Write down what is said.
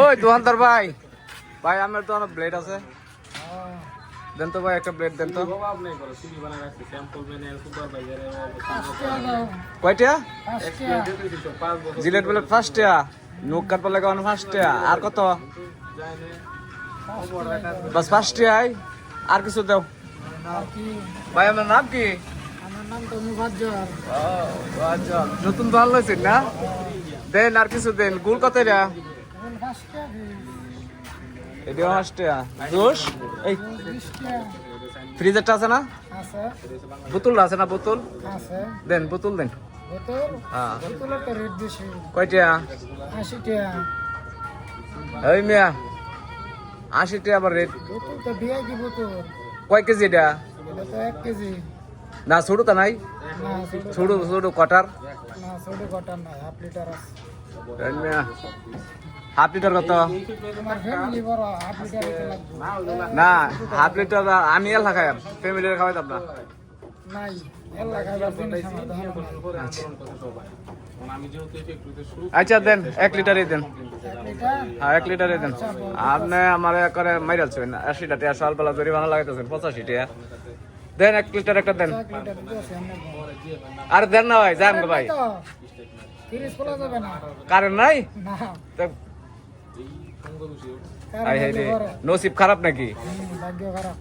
ওই দোকানদার ভাই। ভাই, আমার তো অনেক ব্লেড আছে। দেন তো ভাই, একটা ব্লেড দেন তো। কয়টা? জিলেট ব্লেড ফার্স্টটা নুক কাট বলে কেমন ফার্স্টটা আর কত? বাস ফার্স্টটাই আর কিছু দাও। ভাই আমার নাম কি? নতুন দোকান লইছেন না? দেন আর কিছু দেন। গুল কত এটা? এই বিশটা আছে না? আছে। বোতল আছে না বোতল? দেন বোতল দেন। হ্যাঁ। কয়টা? ওই মিয়া আশি টাকা আবার রেট বোতল তো ভিআইপি বোতল। কয় কেজি এটা? এটা এক কেজি। না, ছোট তো নাই। ছোট ছোট কটার হাফ লিটার লিটার কত? লিটার না, হাফ লিটার আমি এল খাই ফ্যামিলির খাওয়াই দোকানে নাই। আচ্ছা। দেন, এক লিটারই দেন। লিটার হ্যাঁ এক লিটারই দেন। আপনি আমার করে মাইরালছেন আশি টাকা সাল বেলা জরিমানা লাগাইতেছেন, পঁচাশি টাকা দেন এক লিটার একটা দেন। আর দেন না ভাই যান ভাই। কারেন্ট নাই। নসিব খারাপ নাকি? ভাগ্য খারাপ।